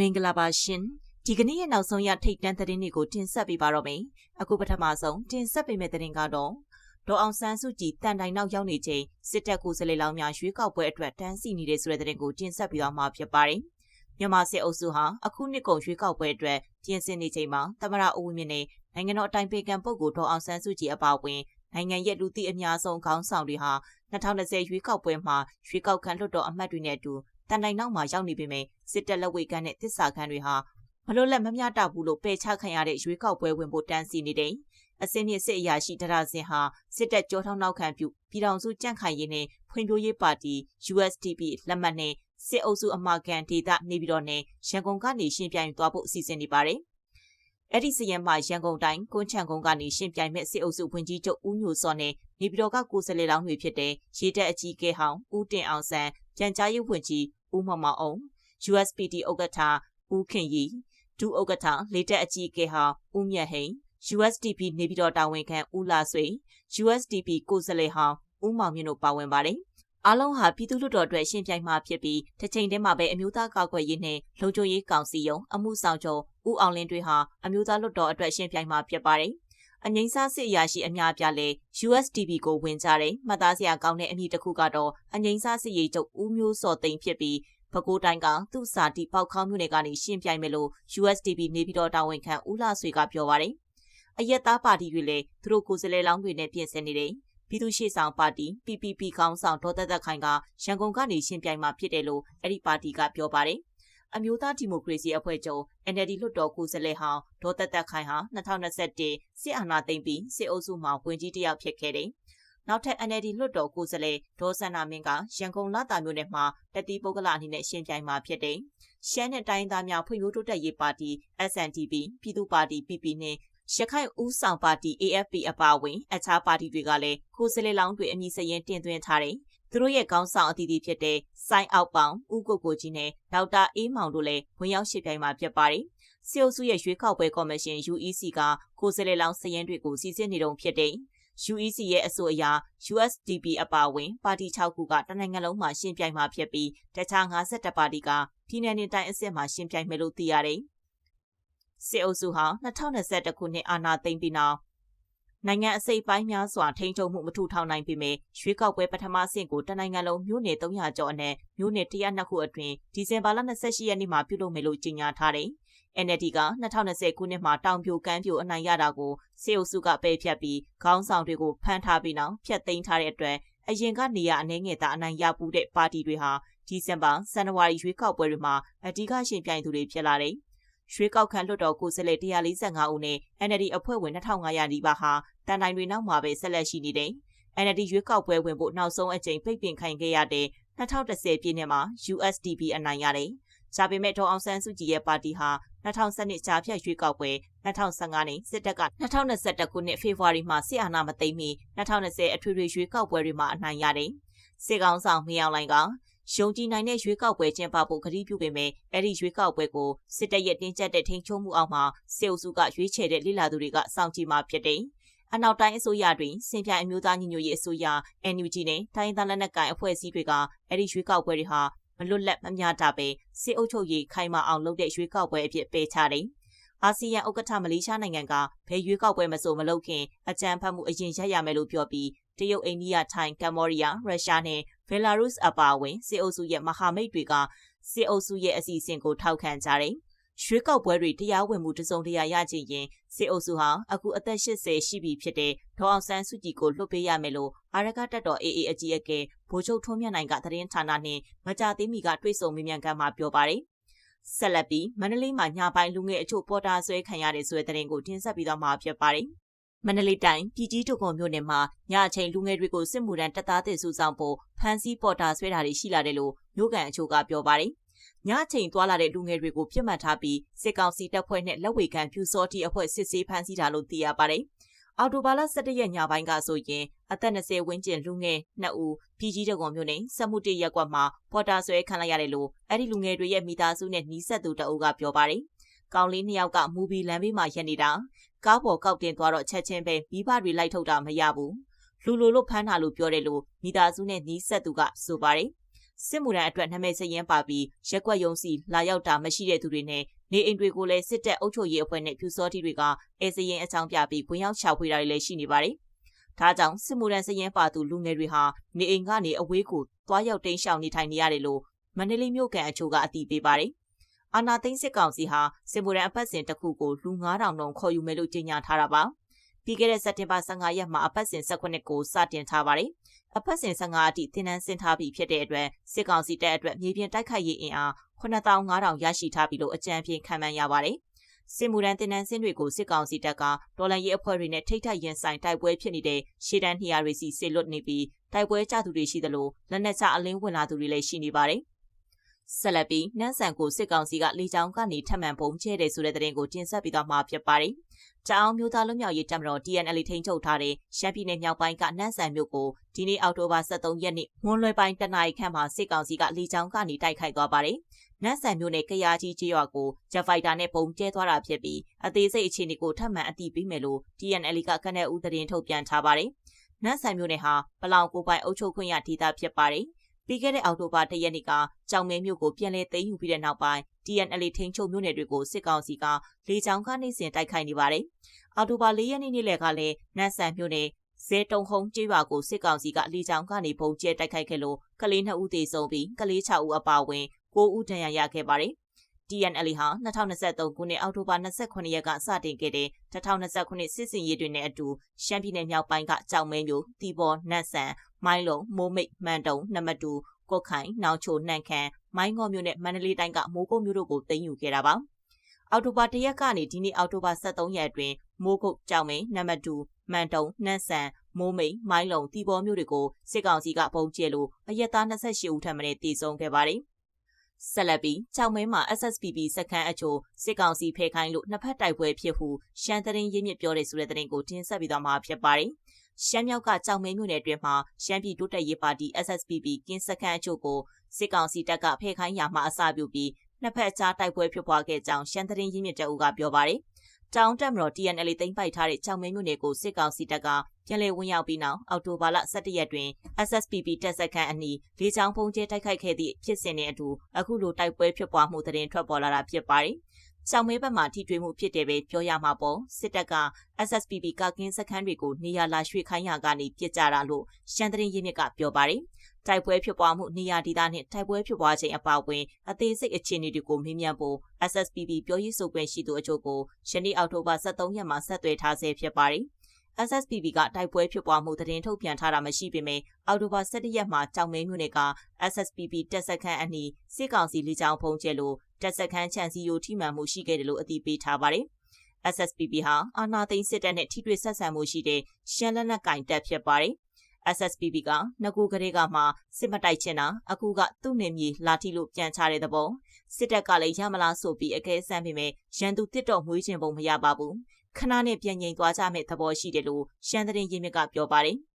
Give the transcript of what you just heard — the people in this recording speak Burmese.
မင်္ဂလာပါရှင်ဒီကနေ့ရဲ့နောက်ဆုံးရထိတ်တန့်သတင်းတွေကိုတင်ဆက်ပေးပါတော့မယ်အခုပထမဆုံးတင်ဆက်ပေးမယ့်သတင်းကတော့ဒေါ်အောင်ဆန်းစုကြည်တန်တိုင်နောက်ရောက်နေချိန်စစ်တပ်ကိုယ်စားလှယ်လောင်းများရွေးကောက်ပွဲအတွက်တန်းစီနေတဲ့ဆိုတဲ့သတင်းကိုတင်ဆက်ပေးသွားမှာဖြစ်ပါတယ်မြန်မာစစ်အုပ်စုဟာအခုနှစ်ကုန်ရွေးကောက်ပွဲအတွက်ပြင်ဆင်နေချိန်မှာသမရအဝင်းမြင့်နဲ့နိုင်ငံတော်အတိုင်ပင်ခံပုဂ္ဂိုလ်ဒေါ်အောင်ဆန်းစုကြည်အပါအဝင်နိုင်ငံရဲ့လူသိအများဆုံးခေါင်းဆောင်တွေဟာ2020ရွေးကောက်ပွဲမှာရွေးကောက်ခံလွှတ်တော်အမတ်တွေနဲ့အတူ တန်တိုင်နောက်မှာရောက်နေပေမဲ့စစ်တပ်လက်ဝဲကမ်းတဲ့တစ္ဆာခံတွေဟာမလို့လက်မမျှတဘူးလို့ပယ်ချခံရတဲ့ရွေးကောက်ပွဲဝင်ဖို့တန်းစီနေတဲ့အစင်းမြင့်စစ်အရာရှိတရစင်ဟာစစ်တပ်ကြောထောင်းနောက်ခံပြုပြည်ထောင်စုကြန့်ခိုင်ရေးနဲ့ဖွံ့ဖြိုးရေးပါတီ USDP လက်မှတ်နဲ့စစ်အုပ်စုအမာခံဒေသနေပြည်တော်နဲ့ရန်ကုန်ကနေရှင်းပြိုင်သွားဖို့အစီအစဉ်နေပါတယ်။အဲ့ဒီစရင်မှာရန်ကုန်တိုင်းကွန်းချံကုန်းကနေရှင်းပြိုင်မဲ့စစ်အုပ်စုဝင်ကြီးချုပ်ဦးညိုစောနဲ့နေပြည်တော်ကကိုယ်စားလှယ်လောင်းတွေဖြစ်တဲ့ရေတပ်အကြီးအကဲဟောင်းဦးတင်အောင်ဆန်း ပြန်ကြားရေးဝန်ကြီးဦးမောင်မောင်အောင် USPT ဥက္ကဋ္ဌဦးခင်ရီဒုဥက္ကဋ္ဌလေတက်အကြီးအကဲဟာဦးမြတ်ဟိန် USDP နေပြည်တော်တာဝန်ခံဦးလာဆွေ USDP ကိုယ်စားလှယ်ဟောင်းဦးမောင်မြင့်တို့ပါဝင်ပါတယ်အားလုံးဟာပြည်သူ့လွှတ်တော်အတွက်ရှင်းပြိုင်မှာဖြစ်ပြီးတစ်ချိန်တည်းမှာပဲအမျိုးသားကာကွယ်ရေးနဲ့လုံခြုံရေးကောင်စီယုံအမှုဆောင်ချုပ်ဦးအောင်လင်းတွေဟာအမျိုးသားလွှတ်တော်အတွက်ရှင်းပြိုင်မှာဖြစ်ပါတယ်။ အငိမ့်စားစစ်အရာရှိအများပြလဲ USDP ကိုဝင်ကြတယ်။မှတ်သားစရာကောင်းတဲ့အမည်တစ်ခုကတော့အငိမ့်စားစစ်ရေးချုပ်ဦးမျိုးစောသိန်းဖြစ်ပြီးပဲခူးတိုင်းကသူ့စာတီပေါက်ခေါင်းမြို့နယ်ကနေရှင်းပြိုင်မယ်လို့ USDP နေပြည်တော်တာဝန်ခံဦးလာဆွေကပြောပါတယ်။အရက်သားပါတီတွေလည်းသူတို့ကိုယ်စားလှယ်လောင်းတွေနဲ့ပြင်ဆင်နေတယ်။ပြည်သူ့ရှေ့ဆောင်ပါတီ PPP ခေါင်းဆောင်ဒေါ်သက်သက်ခိုင်ကရန်ကုန်ကနေရှင်းပြိုင်မှာဖြစ်တယ်လို့အဲ့ဒီပါတီကပြောပါတယ်။ အမျိုးသားဒီမိုကရေစီအဖွဲ့ချုပ် NLD လွှတ်တော်ကိုယ်စားလှယ်ဟောင်းဒေါ်သက်သက်ခိုင်ဟာ2021စစ်အာဏာသိမ်းပြီးစစ်အုပ်စုမှဝင်ကြီးတယောက်ဖြစ်ခဲ့တယ်။နောက်ထပ် NLD လွှတ်တော်ကိုယ်စားလှယ်ဒေါ်စန္နာမင်းကရန်ကုန်လာတာမြို့နယ်မှာတတိပုဂ္ဂလအနေနဲ့ရှင်းပြိုင်မှာဖြစ်တယ်။ရှမ်းနဲ့တိုင်းသားများဖွံ့ဖြိုးတိုးတက်ရေးပါတီ SNDP ပြည်သူ့ပါတီ PP နဲ့ရခိုင်ဦးဆောင်ပါတီ AFP အပါအဝင်အခြားပါတီတွေကလည်းကိုယ်စားလှယ်လောင်းတွေအမည်စရင်တင်သွင်းထားတယ်။ သူတို့ရဲ့ခေါင်းဆောင်အသီးသီးဖြစ်တဲ့စိုင်းအောက်ပေါင်ဦးကိုကိုကြီးနဲ့ဒေါက်တာအေးမောင်တို့လည်းဝင်ရောက်ရှင်းပြိုင်မှာဖြစ်ပါတယ်။စီအိုစုရဲ့ရွေးကောက်ပွဲကော်မရှင် UEC ကကိုယ်စားလှယ်လောင်းစရင်တွေကိုစီစစ်နေတုန်းဖြစ်တယ်။ UEC ရဲ့အဆိုအရ USDP အပါအဝင် ပါတီ6ခုကတနိုင်ငံလုံးမှာရှင်းပြိုင်မှာဖြစ်ပြီးတခြား52ပါတီကပြည်내နေတိုင်းအဆင့်မှာရှင်းပြိုင်မယ်လို့သိရတယ်။စစ်အုပ်စုဟာ2021ခုနှစ်အာဏာသိမ်းပြီးနောက် နိုင်ငံအစိပ်ပိုင်းများစွာထိန်းချုပ်မှုမထူထောင်နိုင်ပေမဲ့ရွေးကောက်ပွဲပထမဆင့်ကိုတနိုင်ငံလုံးမြို့နယ်300ကျော်အနက်မြို့နယ်102ခုအတွင်းဒီဇင်ဘာလ28ရက်နေ့မှာပြုလုပ်မယ်လို့ကြေညာထားတယ်။ NLD က2020ခုနှစ်မှာတောင်ပြိုကမ်းပြိုအနိုင်ရတာကိုစေအုပ်စုကပယ်ဖြတ်ပြီးခေါင်းဆောင်တွေကိုဖမ်းထားပြီးနောက်ဖျက်သိမ်းထားတဲ့အတွက်အရင်ကနေရအနေငယ်သာအနိုင်ရပူးတဲ့ပါတီတွေဟာဒီဇင်ဘာဇန်နဝါရီရွေးကောက်ပွဲတွေမှာအဓိကရှင်ပြိုင်သူတွေဖြစ်လာတယ်။ရွေးကောက်ခံလွှတ်တော်ကိုယ်စားလှယ်145ဦးနဲ့ NLD အဖွဲ့ဝင်2500နီးပါးဟာ တန်တိုင်းတွေနောက်မှာပဲဆက်လက်ရှိနေတယ်။ NLD ရွေးကောက်ပွဲဝင်ဖို့နောက်ဆုံးအကြိမ်ပိတ်ပင်ခိုင်းခဲ့ရတဲ့2010ပြည့်နှစ်မှာ USDP အနိုင်ရတယ်။။ဒါပေမဲ့ဒေါ်အောင်ဆန်းစုကြည်ရဲ့ပါတီဟာ2012ကြားဖြတ်ရွေးကောက်ပွဲ2015နဲ့စစ်တပ်က2021ခုနှစ်ဖေဖော်ဝါရီမှာစစ်အာဏာမသိမ်းမီ2020အထွေထွေရွေးကောက်ပွဲတွေမှာအနိုင်ရတယ်။စစ်ကောင်ဆောင်မြေအောင်လိုင်ကယုံကြည်နိုင်တဲ့ရွေးကောက်ပွဲကျင်းပဖို့ကတိပြုပေမဲ့အဲ့ဒီရွေးကောက်ပွဲကိုစစ်တပ်ရဲ့တင်းကျပ်တဲ့ထိန်းချုပ်မှုအောက်မှာစစ်အုပ်စုကရွေးချယ်တဲ့လိလာသူတွေကစောင့်ကြည့်မှဖြစ်တယ်။ အနောက်တိုင်းအစိုးရတွင်စင်ပြိုင်အမျိုးသားညီညွတ်ရေးအစိုးရ NUG နဲ့တိုင်းသားလက်နက်ကိုင်အဖွဲ့အစည်းတွေကအဲ့ဒီရွေးကောက်ပွဲတွေဟာမလွတ်လပ်မမျှတပဲစစ်အုပ်ချုပ်ရေးခိုင်မာအောင်လုပ်တဲ့ရွေးကောက်ပွဲအဖြစ်ပယ်ချတယ်။အာဆီယံဥက္ကဋ္ဌမလေးရှားနိုင်ငံကဘယ်ရွေးကောက်ပွဲမဆိုမလုပ်ခင်အကြံဖတ်မှုအရင်ရက်ရမယ်လို့ပြောပြီးတရုတ်အိန္ဒိယထိုင်းကမ္ဘောဒီးယားရုရှားနဲ့ဘယ်လာရုစ်အပါအဝင်စစ်အုပ်စုရဲ့မဟာမိတ်တွေကစစ်အုပ်စုရဲ့အစီအစဉ်ကိုထောက်ခံကြတယ်။ ရွေးကောက်ပွဲတွေတရားဝင်မှုတစုံတရာရချင်ရင်စစ်အုပ်စုဟာအခုအသက်80ရှိပြီဖြစ်တဲ့ဒေါအောင်ဆန်းစုကြည်ကိုလွှတ်ပေးရမယ်လို့အာရကတက်တော်အေးအေးအကြီးအကဲဗိုလ်ချုပ်ထွန်းမြတ်နိုင်ကသတင်းဌာနနဲ့မကြသေးမီကတွေ့ဆုံမေးမြန်းခန်းမှာပြောပါတယ်။ဆက်လက်ပြီးမန္တလေးမှာညပိုင်းလူငယ်အချို့ပေါ်တာဆွဲခံရတဲ့ဆိုတဲ့သတင်းကိုတင်ဆက်ပြီးတော့မှာဖြစ်ပါတယ်။မန္တလေးတိုင်းပြည်ကြီးတုံကုံမြို့နယ်မှာညအချိန်လူငယ်တွေကိုစစ်မှုထမ်းတပ်သားတွေစုဆောင်ဖို့ဖမ်းဆီးပေါ်တာဆွဲတာတွေရှိလာတယ်လို့မြို့ကန်အချို့ကပြောပါတယ်။ ညချိန်သွားလာတဲ့လူငယ်တွေကိုပြစ်မှတ်ထားပြီးစစ်ကောင်စီတပ်ဖွဲ့နဲ့လက်ဝေခံဖြူစောတီအဖွဲ့စစ်ဆေးဖမ်းဆီးတာလို့သိရပါတယ်။အော်တိုဘာလ17ရက်ညပိုင်းကဆိုရင်အသက်20ဝန်းကျင်လူငယ်2ဦးပြည်ကြီးတကုံမျိုးနဲ့စက်မှုတရက်ကွက်မှာပေါ်တာဆွဲခံလိုက်ရတယ်လို့အဲ့ဒီလူငယ်တွေရဲ့မိသားစုနဲ့နှီးဆက်သူတအုပ်ကပြောပါတယ်။ကောင်လေးနှစ်ယောက်ကမူဘီလမ်းဘေးမှာရက်နေတာကားပေါ်ကောက်တင်သွားတော့ချက်ချင်းပဲမိဘတွေလိုက်ထုတ်တာမရဘူး။လူလိုလို့ဖမ်းတာလို့ပြောတယ်လို့မိသားစုနဲ့နှီးဆက်သူကဆိုပါတယ်။ စစ်မှုထမ်းအတွက်နာမည်စရင်ပါပြီးရက်ကွက်ယုံစီလာရောက်တာမရှိတဲ့သူတွေနဲ့နေအိမ်တွေကိုလည်းစစ်တပ်အုပ်ချုပ်ရေးအဖွဲ့နဲ့ပြူစောတိတွေကအဲစရင်အကြောင်းပြပြီးဝင်ရောက်ချဖွေတာတွေလည်းရှိနေပါတယ်။ဒါကြောင့်စစ်မှုထမ်းစရင်ပါသူလူငယ်တွေဟာနေအိမ်ကနေအဝေးကိုသွားရောက်တိမ်းရှောင်နေထိုင်နေရတယ်လို့မန္တလေးမြို့ကန်အချို့ကအတည်ပြုပါတယ်။အာနာသိန်းစစ်ကောင်စီဟာစစ်မှုထမ်းအပတ်စဉ်တစ်ခုကိုလူ9000တောင်ခေါ်ယူမယ်လို့ကြေညာထားတာပါ။ ပြီးခဲ့တဲ့စက်တင်ဘာ15ရက်မှာအပတ်စဉ်18ကိုစတင်ထားပါတယ်။အပတ်စဉ်15အထိတင်နန်းဆင်းထားပြီးဖြစ်တဲ့အတွက်စစ်ကောင်စီတပ်အတွက်မြေပြင်တိုက်ခိုက်ရေးအင်အား9500ရရှိထားပြီလို့အကြံပြင်းခံမှန်းရပါတယ်။စစ်မှုထမ်းတင်နန်းစင်းတွေကိုစစ်ကောင်စီတပ်ကတော်လန်ရေးအဖွဲ့တွေနဲ့ထိတ်ထိုက်ရင်ဆိုင်တိုက်ပွဲဖြစ်နေတဲ့ရှေ့တန်းနေရာတွေစီဆစ်လွတ်နေပြီးတိုက်ပွဲကြသူတွေရှိသလိုလက်နက်ချအလင်းဝင်လာသူတွေလည်းရှိနေပါတယ်။ ဆက်လက်ပြီးနန်းဆန်ကိုစစ်ကောင်စီကလေကြောင်းကနေထပ်မံပုံကျဲတယ်ဆိုတဲ့သတင်းကိုတင်ဆက်ပြီးတော့မှာဖြစ်ပါတယ်။ကြောင်မျိုးသားလွတ်မြောက်ရေးတပ်မတော် TNL ထိန်းချုပ်ထားတဲ့ရှမ်းပြည်နယ်မြောက်ပိုင်းကနန်းဆန်မြို့ကိုဒီနေ့အောက်တိုဘာ23ရက်နေ့မွန်းလွယ်ပိုင်းတနအီခန့်မှာစစ်ကောင်စီကလေကြောင်းကနေတိုက်ခိုက်သွားပါတယ်။နန်းဆန်မြို့နယ်ကရာကြီးကျေးရွာကိုဂျက်ဖိုက်တာနဲ့ပုံကျဲသွားတာဖြစ်ပြီးအသေးစိတ်အခြေအနေကိုထပ်မံအတည်ပြုမယ်လို့ TNL ကကနက်ဦးသတင်းထုတ်ပြန်ထားပါတယ်။နန်းဆန်မြို့နယ်ဟာပလောင်ကိုပိုင်အုပ်ချုပ်ခွင့်ရဒေသဖြစ်ပါတယ်။ ပြီးခဲ့တဲ့အောက်တိုဘာ၁ရက်နေ့ကကြောင်မဲမြို့ကိုပြန်လည်သိမ်းယူပြီးတဲ့နောက်ပိုင်း TNL ထိန်းချုပ်မြို့နယ်တွေကိုစစ်ကောင်စီကလေကြောင်းကနေစဉ်တိုက်ခိုက်နေပါတယ်။အောက်တိုဘာ၄ရက်နေ့နေ့လယ်ကလည်းနတ်ဆန်မြို့နယ်ဇဲတုံဟုံကျေးရွာကိုစစ်ကောင်စီကလေကြောင်းကနေပုံကျဲတိုက်ခိုက်ခဲ့လို့ကလေး2ဦးသေဆုံးပြီးကလေး6ဦးအပါအဝင်9ဦးဒဏ်ရာရခဲ့ပါတယ်။ TNL ဟာ2023ခုနှစ်အောက်တိုဘာ29ရက်ကစတင်ခဲ့တဲ့2029စစ်စင်ရေးတွေနဲ့အတူရှမ်းပြည်နယ်မြောက်ပိုင်းကကြောင်မဲမျိုးတီဘော်နတ်ဆန်မိုင်းလုံမိုးမိတ်မှန်တုံနမတူကော့ခိုင်နောင်ချိုနှန့်ခမ်းမိုင်းငေါမြို့နဲ့မန္တလေးတိုင်းကမိုးကုတ်မြို့တို့ကိုသိမ်းယူခဲ့တာပါအော်တိုဘာတရက်ကနေဒီနေ့အော်တိုဘာ23ရက်အတွင်းမိုးကုတ်ကြောင်မင်းနံပါတ်2မန်တုံနှန့်ဆန်မိုးမိန်မိုင်းလုံတီဘောမြို့တွေကိုစစ်ကောင်စီကပုံကျဲလို့အရက်သား28ဦးထပ်မံတည်ဆုံခဲ့ပါတယ် ဆက်လက်ပြီးကြောင်မဲမှာ SSPP စခန်းအချို့စစ်ကောင်စီဖဲခိုင်းလို့နှစ်ဖက်တိုက်ပွဲဖြစ်ဟုရှမ်းသတင်းရင်းမြစ်ပြောတဲ့ဆိုတဲ့သတင်းကိုတင်ဆက်ပြီးတော့မှာဖြစ်ပါတယ်။ရှမ်းမြောက်ကကြောင်မဲမြို့နယ်အတွင်းမှာရှမ်းပြည်တိုးတက်ရေးပါတီ SSPP ကင်းစခန်းအချို့ကိုစစ်ကောင်စီတပ်ကဖဲ့ခိုင်းရာမှအစပြုပြီးနှစ်ဖက်ကြားတိုက်ပွဲဖြစ်ပွားခဲ့ကြောင်းရှမ်းသတင်းရင်းမြစ်တအုပ်ကပြောပါတယ်။ တောင်တက်မတော် TNL သိမ်းပိုက်ထားတဲ့ကြောင်မဲမြို့နယ်ကိုစစ်ကောင်စီတပ်ကပြန်လည်ဝင်ရောက်ပြီးနောက်အော်တိုဘာလ17ရက်တွင် SSPP တပ်စခန်းအနီးလေကြောင်းပုံကျဲတိုက်ခိုက်ခဲ့သည့်ဖြစ်စဉ်နဲ့အတူအခုလိုတိုက်ပွဲဖြစ်ပွားမှုသတင်းထွက်ပေါ်လာတာဖြစ်ပါတယ်။ရှောင်းမဲဘက်မှထိတွေ့မှုဖြစ်တယ်ပဲပြောရမှာပေါ့စစ်တပ်က SSPP ကကင်းစခန်းတွေကိုနေရာလာရွှေ့ခိုင်းရာကနေပြစ်ကြတာလို့ရှမ်းသတင်းရင်းမြစ်ကပြောပါတယ် တိုက်ပွဲဖြစ်ပွားမှုနေရာဒေသနှင့်တိုက်ပွဲဖြစ်ပွားခြင်းအပါအဝင်အသေးစိတ်အခြေအနေတွေကိုမေးမြန်းဖို့ SSPP ပြောရေးဆိုခွင့်ရှိသူအချို့ကိုယနေ့အောက်တိုဘာ23ရက်မှာဆက်သွယ်ထားဆဲဖြစ်ပါတယ်။ SSPP ကတိုက်ပွဲဖြစ်ပွားမှုသတင်းထုတ်ပြန်ထားတာမရှိပေမဲ့အောက်တိုဘာ17ရက်မှာကြောင်မဲမြို့နယ်က SSPP တပ်စခန်းအနီးစစ်ကောင်စီလေးချောင်းဖုံးကျဲလို့တပ်စခန်းချန်စီယိုထိမှန်မှုရှိခဲ့တယ်လို့အသိပေးထားပါတယ်။ SSPP ဟာအာနာသိန်းစစ်တပ်နဲ့ထိတွေ့ဆက်ဆံမှုရှိတဲ့ရှမ်းလက်နက်ကင်တပ်ဖြစ်ပါတယ်။ SSPP ကငကူကလေးကမှစစ်မတိုက်ချင်တာအခုကသူ့နေမြေလာထီလို့ပြန်ချတဲ့သဘောစစ်တပ်ကလည်းရမလားဆိုပြီးအကဲဆန်းပေမဲ့ရန်သူတစ်တော်မွေးခြင်းပုံမရပါဘူးခဏနဲ့ပြန်ငိမ်သွားကြမယ့်သဘောရှိတယ်လို့ရှမ်းသတင်းရင်းမြစ်ကပြောပါတယ်။